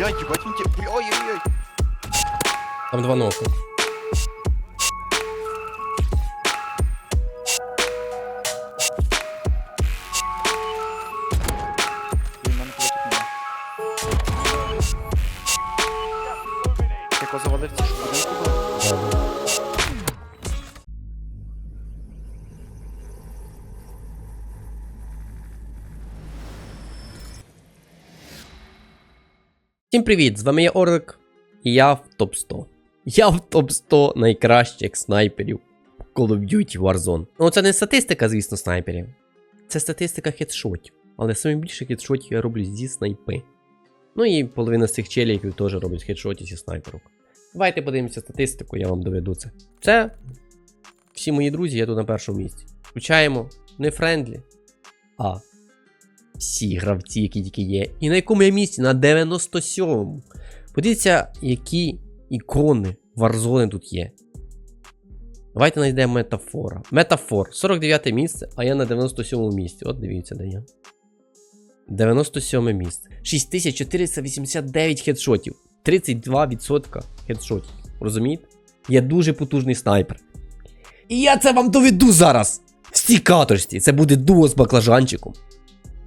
Він ті... Ой-ой-ой. Там два ноку. Всім привіт! З вами я Орлик, і я в топ 100. Я в топ 100 найкращих снайперів Call of Duty Warzone. Ну, це не статистика, звісно, снайперів. Це статистика хедшотів. Але саме більше хедшотів я роблю зі снайпи. Ну і половина з цих челіків теж роблять хедшотів зі снайперок. Давайте подивимося статистику, я вам доведу це. Це всі мої друзі, я тут на першому місці. Включаємо не френдлі, а всі гравці, які тільки є. І на якому я місці? На 97-му. Подивіться, які ікони Warzone тут є. Давайте знайдемо метафора. Метафор. 49 місце, а я на 97 місці. От дивіться, де я. 97 місце. 6489 хедшотів. 32% хедшотів. Розумієте? Я дуже потужний снайпер. І я це вам доведу зараз. В цій каторжці. Це буде дуо з баклажанчиком.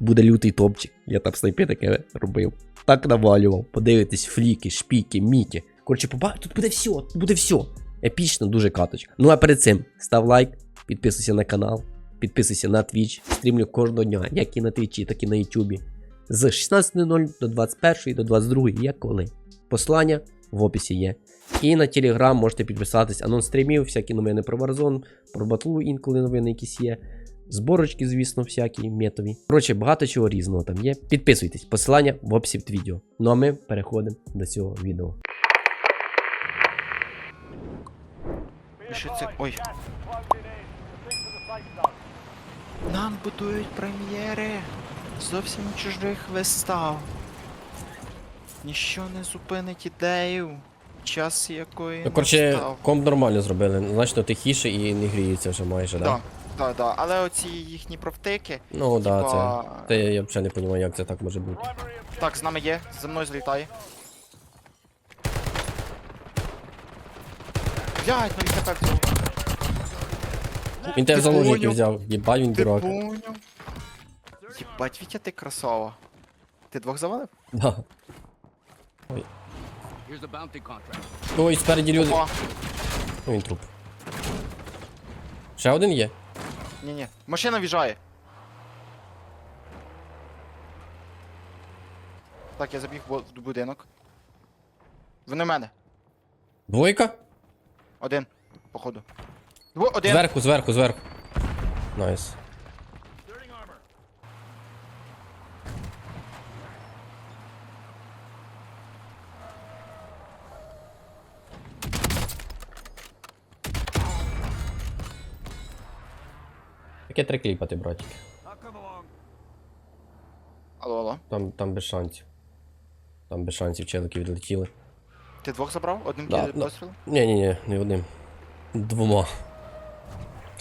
Буде лютий топчик. Я там снайпи таке робив. Так навалював. Подивитись, фліки, шпіки, міки. Коротше, поба... тут буде все, тут буде все. Епічно, дуже каточка. Ну а перед цим став лайк, підписуйся на канал, підписуйся на Twitch. Стрімлю кожного дня, як і на Твічі, так і на Ютубі. З 16.00 до 21 до 22, як коли. Послання в описі є. І на Telegram можете підписатись, анонс стрімів, всякі новини про Warzone, про батлу інколи новини якісь є. Зборочки, звісно, всякі метові. Коротше, багато чого різного там є. Підписуйтесь, посилання в описі під відео. Ну а ми переходимо до цього відео. Що це? Ой. Нам будують прем'єри. Зовсім чужих вистав. Ніщо не зупинить ідею. Час якої Ну, коротше, комп нормально зробили, значно тихіше і не гріється вже майже, так? Да, да, да. Але оці їхні провтики. Ну так, да, Типа- це. Це я, я взагалі не розумію, як це так може бути. Так, з нами є, за мною злітає. Блядь, ну він тепер цього. Він тебе в заложники взяв, їбать він Ти дурак. поняв? Вітя, ти красава. Ти двох завалив? Да. Here's a bounty contract. Ой, спереді люди. Опа. Ну, він труп. Ще один є? Ні-ні. Машина в'їжджає. Так, я забіг в будинок. Вони в мене. Двойка? Один, походу. Дво, один. Зверху, зверху, зверху. Найс. Таке три кліпати, братики. Алло, алло. Там, там без шансів. Там без шансів челики відлетіли. Ти двох забрав? Одним Да, да, да. постріл? Ні, ні, ні, не одним. Двома.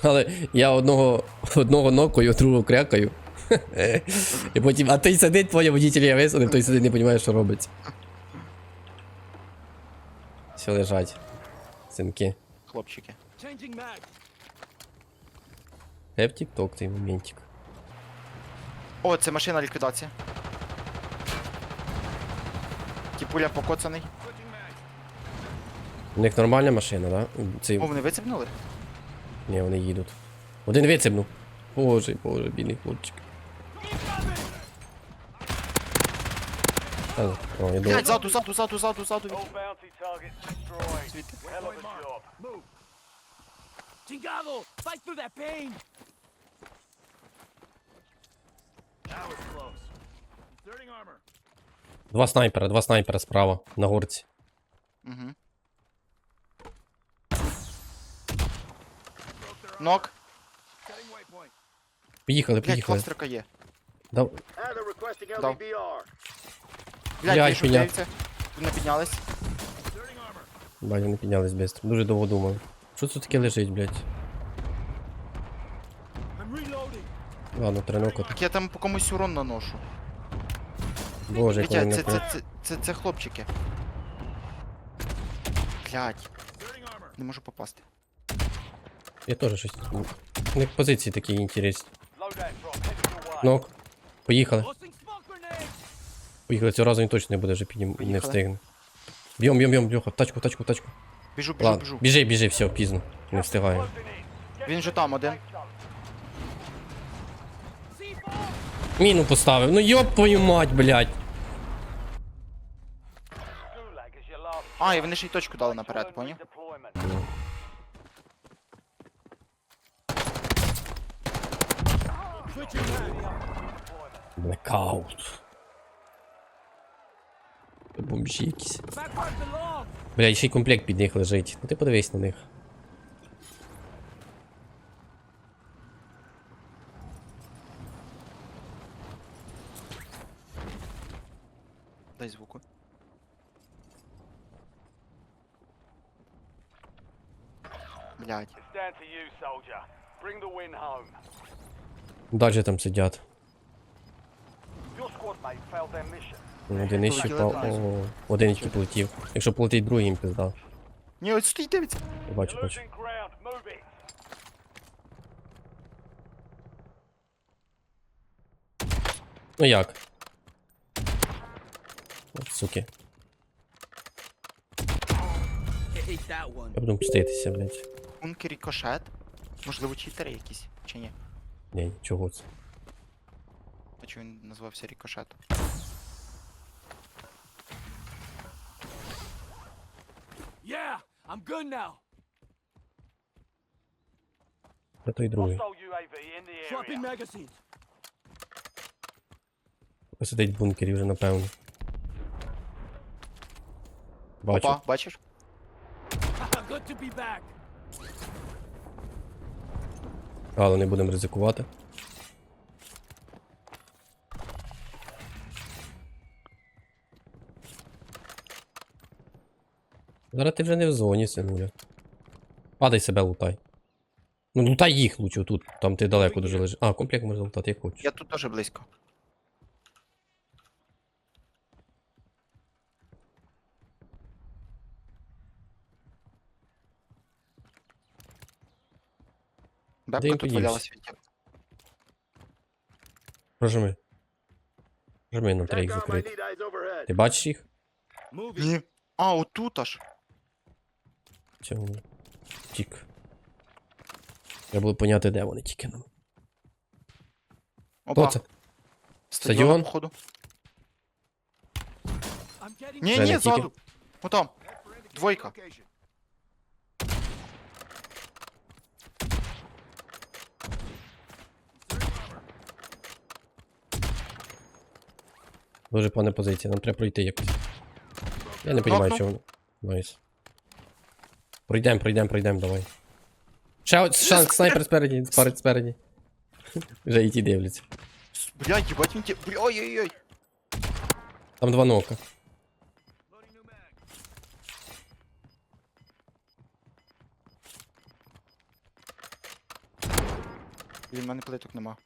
Але я одного одного нокою, другого крякаю. І потім, а той сидить, твоє водитель я висадив, той сидить, не розуміє, що робиться. Все лежать. Синки. Хлопчики. Changing mag. В тік-ток цей моментик. О, це машина ліквідація. Тіпуля покоцаний. У них нормальна машина, да? Цей... О, вони вицепнули? Ні, вони їдуть. Один вицепнув. Боже, боже, бідний хлопчик. Та, О, я думав. Блять, ззаду, ззаду, ззаду, ззаду, ззаду. All bounty targets destroyed. Hell of a job. Chingado! Fight through that pain! That was close. Inserting armor. Два снайпера, два снайпера справа, на горці. Угу. Нок. Setting waypoint. Поїхали, Блять, поїхали. кластерка є. Requesting Дав. LBR. Блять, Блядь, меня. дивиться. Не піднялись. Inserting armor. Піднялись швидко. Дуже довго думав. Що це таке лежить, блядь? Ладно, тренока. Так я там по комусь урон наношу. Боже, як Вітя, вони це, це, це, це, це хлопчики. Armor. не можу попасти. Я теж щось. У них позиції такі інтересні. Нок. Поїхали. Поїхали, цього разу він точно не буде вже піднім... не Поїхали. встигне. Б'єм, б'єм, б'єм, б'єм, тачку, тачку, тачку. Біжу, біжу, Ладно, біжу. біжи, біжи, все, пізно. Не встигаю. Він же там один. C4. Міну поставив. Ну йоп твою мать, блядь. А, і вони ще й точку дали наперед, поняв? Блекаут. Бомжі якісь. Блядь, ще й комплект під них лежить. Ну ти подивись на них. Дай звуку. Блядь. It's down to you, soldier. Bring the win home. Далі там сидять. Your squad mate failed their mission. Ну, Один іще Полетіли. О, один який полетів. Якщо полетить другий, їм пизда. Ні, от стій, дивиться. Я Бачу, бачу. Losing ground. Move it. Ну як? Суки. Я буду мститися, блядь. Унки рікошет. Можливо, читери якісь, чи ні? Ні, нічого це. А чого він назвався рікошет? Yeah, I'm good now. Де той другий? Dropping magazines. Посидить в бункері вже, напевно. Бачу. Опа, бачиш? good to be back. Але не будемо ризикувати. Зараз ти вже не в зоні, синуля. Падай себе лутай. Ну, лутай їх лучше тут, там ти далеко дуже лежиш. А, комплект можна лутати, як хочеш. Я тут теж близько. Де Бебка він тут подівся? валялась від Прожми. Прожми, нам треба їх закрити. Ти бачиш їх? Ні. А, отут аж. Цього. Тік. Треба було поняти, де вони тільки нам. Опа. Хто це? Стадіон, Стадіон? походу. Ні, Вже ні, не тільки. ззаду. Отам. Двойка. Дуже пане позиція, нам треба пройти якось. Я не розумію, чого воно. Найс. Пройдем, пройдем, пройдем, давай. Ще шанс, снайпер спереді, спарить спереді. Вже і ті дивляться. Блядь, їбать він ті... Бля, Ой-ой-ой. Там два нока. Блін, в мене плиток нема.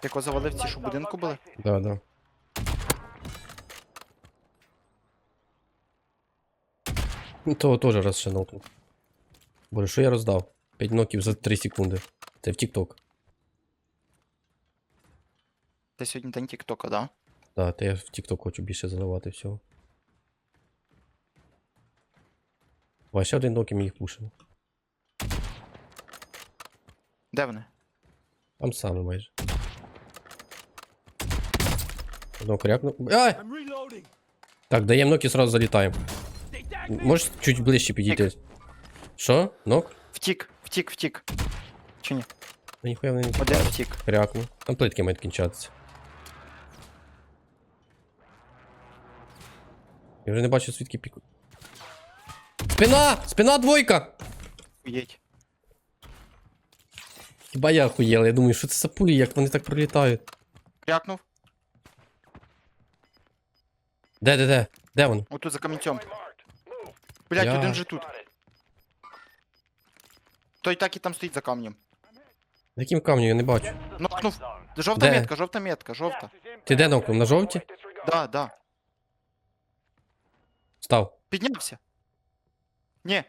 Ти кого завалив ці, що в будинку були? Да, да. Ну, Того теж раз ще нокнув. Боже, що я роздав? 5 ноків за 3 секунди. Це в TikTok. Ти сьогодні день тіктока, да? Да, та я в TikTok хочу більше заливати всього. Ой, ще один нок і ми їх пушимо. Де вони? Там саме майже. Одного крякну. Ай! Так, даємо нок і сразу залітаємо. Можеш чуть ближче підійти? Що? Нок? Втік, втік, втік. Чи ні? Ну ніхуя вони не Один втік. крякну. Там плитки мають кінчатися. Я вже не бачу звідки піку. Спина! Спина двойка! Їдь. Хіба я охуєла, я думаю, що це за пулі, як вони так пролітають. Крякнув. Де, де, де? Де вони? Отут за камінцем. Блядь, Я- один же тут. Той так і там стоїть за камнем. Яким камню я не бачу. Нокнув. Жовта Де? метка, жовта метка, жовта. Ти де нокнув? На жовті? Да, да. Став. Піднявся. Ні.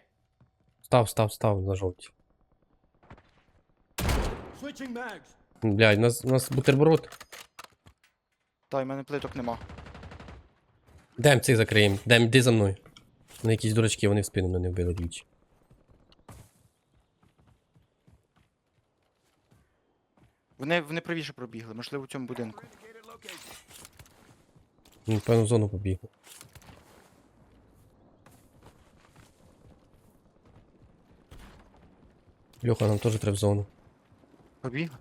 Став, став, став на жовті. Блядь, у нас, у нас бутерброд. Та, в мене плиток нема. Дем цих закриємо. Дем, йди за мною. Вони якісь дурачки, вони в спину мене вбили двічі. Вони, вони правіше пробігли, можливо, у цьому будинку. Ну, Певно, в зону побігли. Льоха, нам теж треба в зону. Побігли?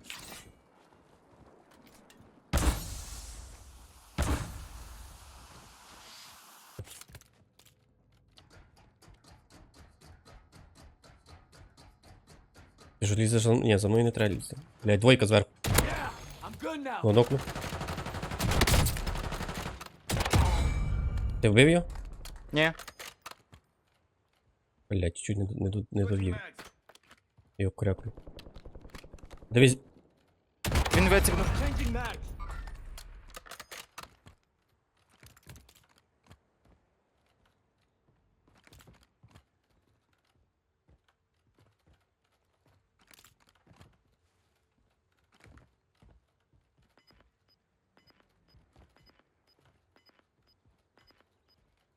Ти ж лізеш за мною? Ні, за мною не треба лізти. Блядь, двойка зверху. Нокнув. Ти вбив його? Ні. Блядь, чуть не, не, не довів. Його крякнув. Дивись, Він виціпнув.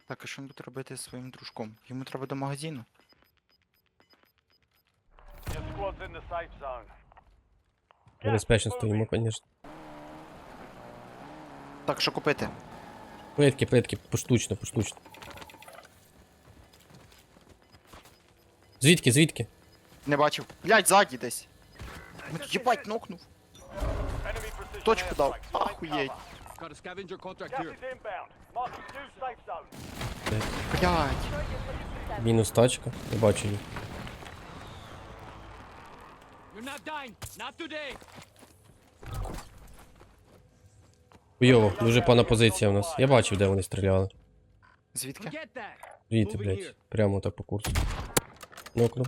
Так, а що він буде робити зі своїм дружком? Йому треба до магазину. Your squad's in the safe zone. Небезпечно стоїмо, звісно. Так, що купити? Плитки, плитки, поштучно, поштучно. Звідки, звідки? Не бачив. Блять, ззаді десь. Ну, Єбать, нокнув. Точку дав. Ахуєть. Got a scavenger contract here. inbound. Marking new safe zone. Блять. Мінус тачка, не бачу її. Хуйово, дуже пана позиція у нас. Я бачив, де вони стріляли. Звідки? Звідти, блядь. Прямо так по курсу. Нокнув.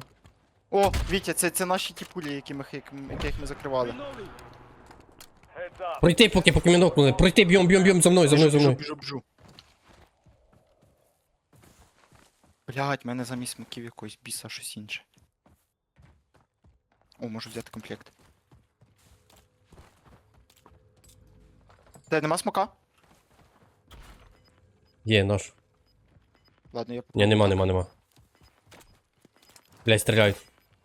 О, Вітя, це, це наші ті пулі, які ми, хи- яких ми закривали. Пройти, поки, поки ми нокнули. Пройти, б'єм, б'єм, б'єм, за мною, за мною, за мною. біжу, біжу. Блять, мене замість смоків якогось біса щось інше. О, можу взяти комплект. Де, нема смока? Є, наш. Ладно, я Ні, нема, нема, нема. Блядь, стріляють.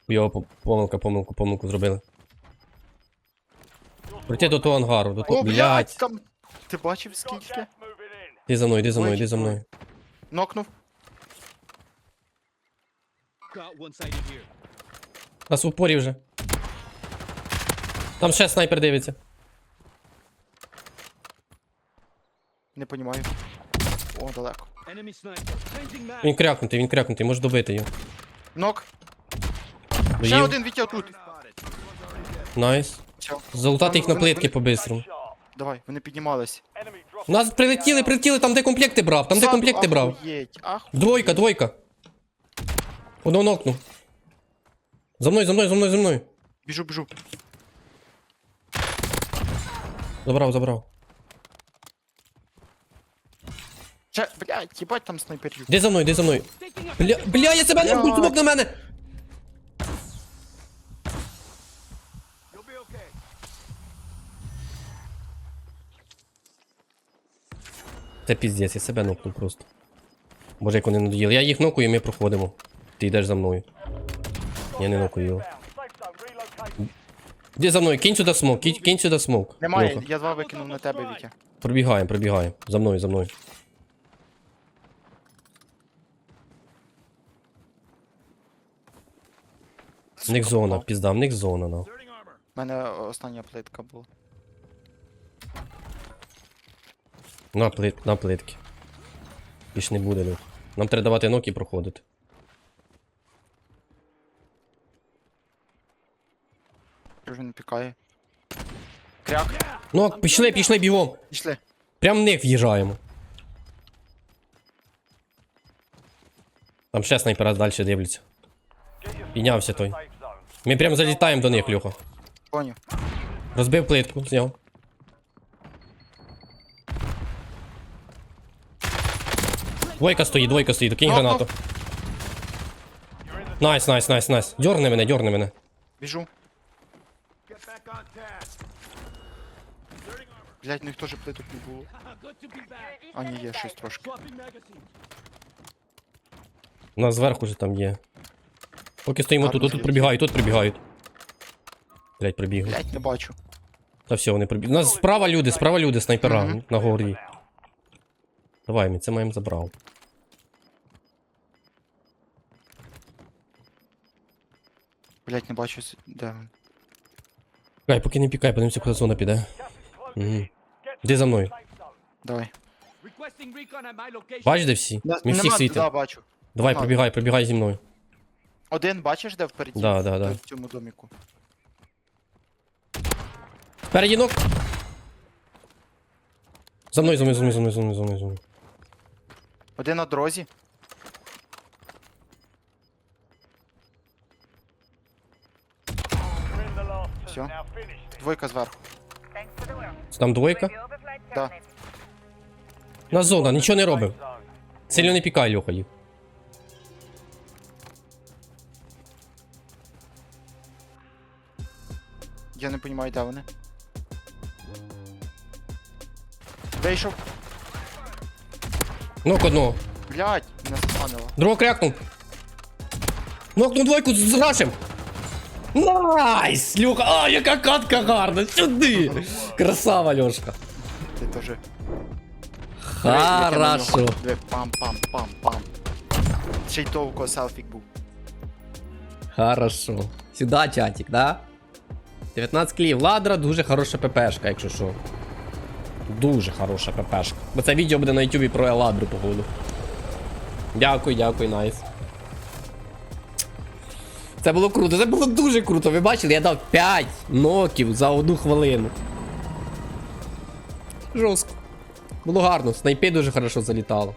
По- помилка, помилку, помилку зробили. Пройти до того ангару, до того. О, блядь, Блядь. там. Ти бачив скільки? Іди за мною, іди за мною, іди за мною. Нокнув. Got one sided here. Нас в упорі вже. Там ще снайпер дивиться. Не понімаю. О, далеко. Він крякнутий, він крякнутий, може добити його. Нок. Ще Доїв. один Вітя тут. Найс. Все. Залутати їх на Вони- плитки вони- по-бистрому. Давай, вони піднімались. У нас прилетіли, прилетіли, там де комплекти брав, там де Ззаду, комплекти брав. Ахуєть. Двойка, двойка. Одного нокнув. За мною, за мною, за мною, за мною. Біжу, біжу. Забрав, забрав. Ще, блядь, їбать там снайперів. Де за мною, де за мною? Бля, бля, я себе не смок на мене. Це піздець, я себе нокнув просто. Боже, як вони надоїли. Я їх нокую, і ми проходимо. Ти йдеш за мною. Я не нокую. Де за мною? Кинь сюди смок, кинь, кинь сюди смок. Немає, Льоха. я два викинув на тебе, Вітя. Пробігаємо, пробігаємо. За мною, за мною. В них зона, пізда, в них зона, на. У мене остання плитка була. На, плит, на плитки. Більш не буде, Люк. Нам треба давати ноки проходити. Що ж він пікає? Кряк. Ну, пішли, пішли бігом. Пішли. Прям в них в'їжджаємо. Там ще снайпера далі дивляться. Get your Піднявся squad to той. the safe zone. Ми прям залітаємо до них, Льоха. Поняв. Розбив плитку, зняв. Двойка стоїть, двойка стоїть, кинь Ну, гранату. Найс, найс, найс, найс. Дьорни мене, дьорни мене. Біжу. Блять, ну їх теж плиток не було. А, ні, є щось трошки. У нас зверху же там є. Поки стоїмо тут, тут прибігають, тут прибігають. Блять, прибігли. Блять, не бачу. Та все, вони прибігли. У нас справа люди, справа люди, снайпера Мгм. на горі. Давай, ми це маємо забрав. Блять, не бачу. с- Де він? Пікай, поки не пікай, подивимося, куди зона піде. Угу. Іди за мною. Давай. Бач, де всі? Не- Ми всіх нема- світимо. Да, бачу. Давай, нема. пробігай, пробігай зі мною. Один бачиш, де впереді? Да, да, да. В цьому доміку. Спереді ног. За мною, за мною, за мною, за мною, за мною, за мною, за мною. Один на дорозі. You're Двойка зверху. Там двойка. Да. На зона, нічого не робив. Сильно не пікай, Льоха їх. Я не розумію, де вони. Вийшов. Нок одного. Блять, мене заспанило. Другого крякнув. Нокнув двойку з рашем. Найс! Люха! А, яка катка гарна! Сюди! Красава, Льошка. Ти теж. Хорошо. Пам-пам-пам-пам. Ще й довго селфік був. Хорошо. Сюда, чатик, да? 19 клів. Ладра дуже хороша ППшка, якщо що. Дуже хороша ППшка. Бо це відео буде на ютубі про Еладру, походу. Дякую, дякую, найс. Це було круто, це було дуже круто. Ви бачили, я дав 5 ноків за одну хвилину. Жорстко. Було гарно, снайпи дуже хорошо залітало.